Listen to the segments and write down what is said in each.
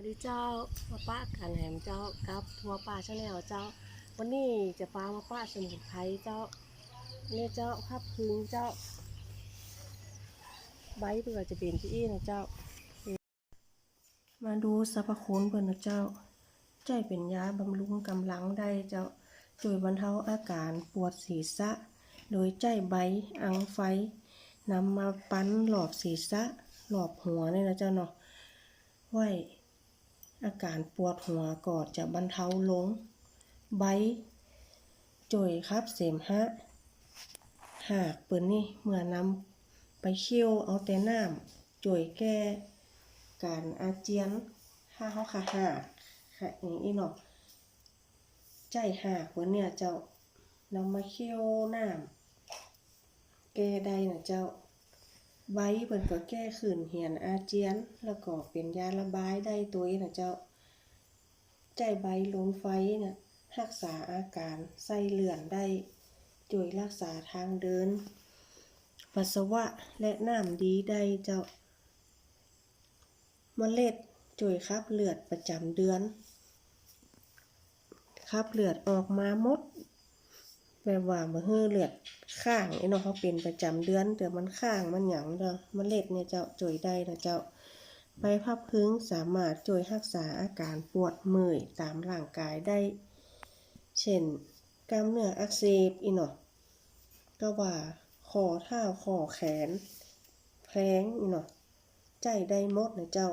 วัสดีเจ้ามาป้ากันแหมเจ้ากับทัวร์ป่าชาแนลเจ้า วันนี้จะปามาป้าสมุนไพรเจ้าเนี่เจ้าภาพพึงเจ้า ใบเบื่อจะเป็นที่อี้นะเจ้า มาดูสรรพคุณเพิ่นนะเจ้าใจเป็นยาบำรุงกำลังได้เจ้าช่วยบรรเทาอาการปวดศีรษะ โดยใจใบอังไฟนำมาปั้นหลอบศีรษะ หลอบหัวนี่นะเจ้าเนาะไหว อาการปวดหัวก็จะบรรเทาลง ใบจ่อยครับเสมหะหากเปิ่นนี่เมื่อนำไปเคี่ยวเอาแต่น้ำจ่อยแก้การอาเจียนถ้าเขาขาหากค่ะอย่างนี้เนาะใจหากเปิ่นเนี่ยเจ้านำมาเคี่ยวน้ำแก้ได้นะเจ้า ใบเพิ่นก็แก้ขื่นเหียนอาเจียน แล้วก็เป็นยาระบายได้ตัวนะเจ้า ใจใบลนไฟนะรักษาอาการไส้เลื่อนได้ช่วยรักษาทางเดิน ปัสสาวะและน้ำดีได้เจ้าเมล็ดช่วยขับเลือดประจำเดือนขับเลือดออกมาหมด แบบว่าบ่ฮือเลือดข้างไอ้เนาะเขาเป็นประจำเดือนแต่มันข้างมันหยังเด้อเล็ดเนี่ยเจ้าจ่วยได้นะเจ้าใบพับพึงสามารถช่วยรักษาอาการปวดเมื่อยตามร่างกายได้ เช่น กล้ามเนื้ออักเสบอีเนาะก็ว่าคอเท้าคอแขนแพลงอีนาะใจได้หมดนะเจ้า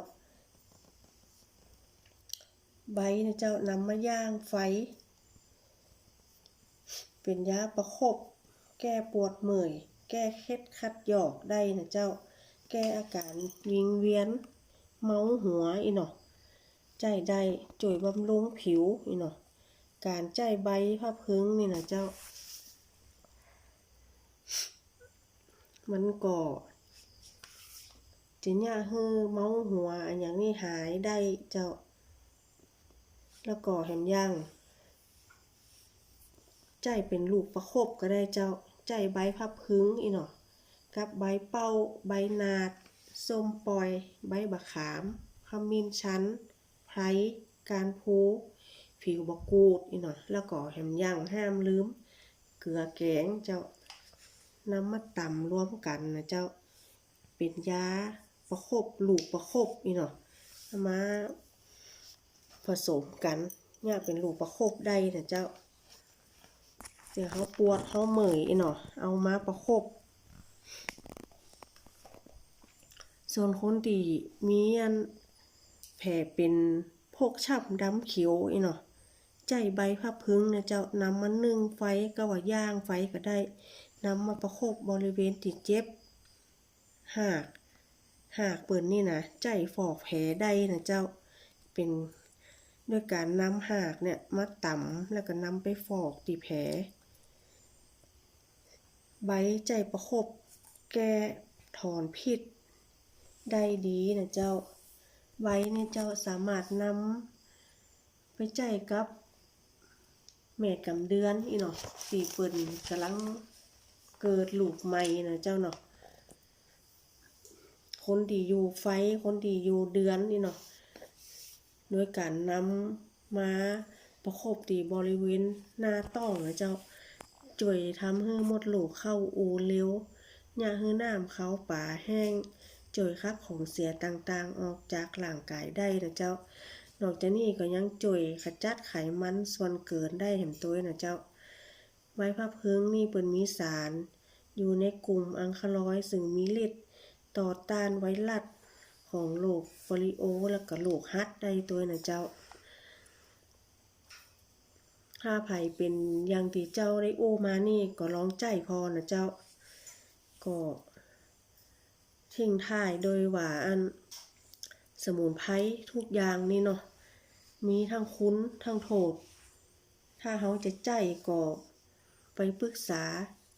ใบนะเจ้านำมาย่างไฟ เป็นยาประคบ แก้ปวดเมื่อย แก้เคล็ดคัดหยอกได้นะเจ้า แก้อาการวิงเวียน เมาหัวอีเนาะใจได้จ่วยบำรุงผิวอีเนาะการใจใบผ้าพึงนี่นะเจ้า มันก็จะเนี่ยฮือเมาหัวอย่างนี้หายได้เจ้า แล้วก็แหมยัง ใจเป็นลูกประคบก็ได้เจ้า ใจใบพับพึงอีเนาะกับใบเป้า ใบนาดส้มปล่อย ใบบะขามขมิ้นชันไพรการพูผิวบะกูดอีเนาะแล้วก็แหมย่างห้ามลืม เกลือแกงเจ้าน้ำมาตำรวมกันนะเจ้าเป็นยาประคบลูกประคบอีเนาะเอมาผสมกันเนี่ยเป็นลูกประคบได้นะเจ้า เดี๋ยวเขาปวดเขาเหมอยอีเนาะเอามาประคบ ส่วนคนที่มีอันแผลเป็นพกช้ำดำเขียวอีเนาะใจใบพับพึงเนี่ยเจ้านำมานึ่งไฟก็ว่าย่างไฟก็ได้นำมาประคบบริเวณติดเจ็บ หาก หากเปิดนี่นะใจฟอกแผลได้นะเจ้าเป็นด้วยการนำหากเนี่ยมาตำแล้วก็นำไปฟอกที่แผล ใบใจประคบ แก้ถอนพิษ ได้ดีนะเจ้า ใบเนี่ยเจ้าสามารถนำไปใจกับแม่กำเดือนอีเนาะสีเปิ่นกำลังเกิดลูกใหม่นะเจ้าเนาะคนที่อยู่ไฟคนที่อยู่เดือนนี่เนาะโดยการนำมาประคบที่บริเวณหน้าต้องนะเจ้า ช่วยทำให้มดลูกเข้าอูเร็วอย่าให้น้ำเขาป่าแห้งช่วยคัดของเสียต่างๆ ออกจากร่างกายได้นะเจ้า นอกจากนี้ก็ยังช่วยขจัดไขมันส่วนเกินได้เห็นตัวนะเจ้าไว้พับพึงนี่เปิ่นมีสาร อยู่ในกลุ่มอังคาลอยด์ซึ่งมีฤทธิ์ต่อต้านไวรัสของโรคโปลิโอและก็โรคฮัดได้ตัวนะเจ้า ถ้าไผเป็นอย่างที่เจ้าได้โอมานี่ก็ลองใจพอนะเจ้า ก็ทิ้งท้ายโดยว่าอันสมุนไพรทุกอย่างนี่เนาะมีทั้งคุ้นทั้งโทษ ถ้าเขาจะใจก็ไปปรึกษา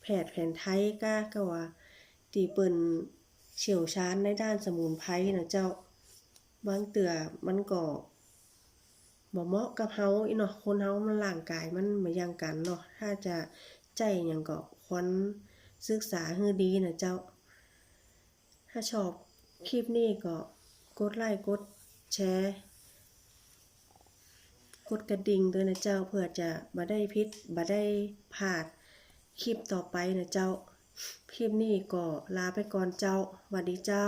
แพทย์แผนไทยก็ก็ว่าตีเปิ่นเชี่ยวชาญในด้านสมุนไพรนะเจ้าบางเตือมันก็ บ่เหมาะกับเฮาอีเนาะคนเฮามันร่างกายมันบ่อย่างกันเนาะถ้าจะใจหยังก็ควรศึกษาให้ดีนะเจ้า ถ้าชอบคลิปนี้ก็กดไลค์กดแชร์กดกระดิ่งด้วยนะเจ้าเพื่อจะบ่ได้พิษบ่ได้พลาดคลิปต่อไปนะเจ้า คลิปนี้ก็ลาไปก่อนเจ้าหวัดดีเจ้า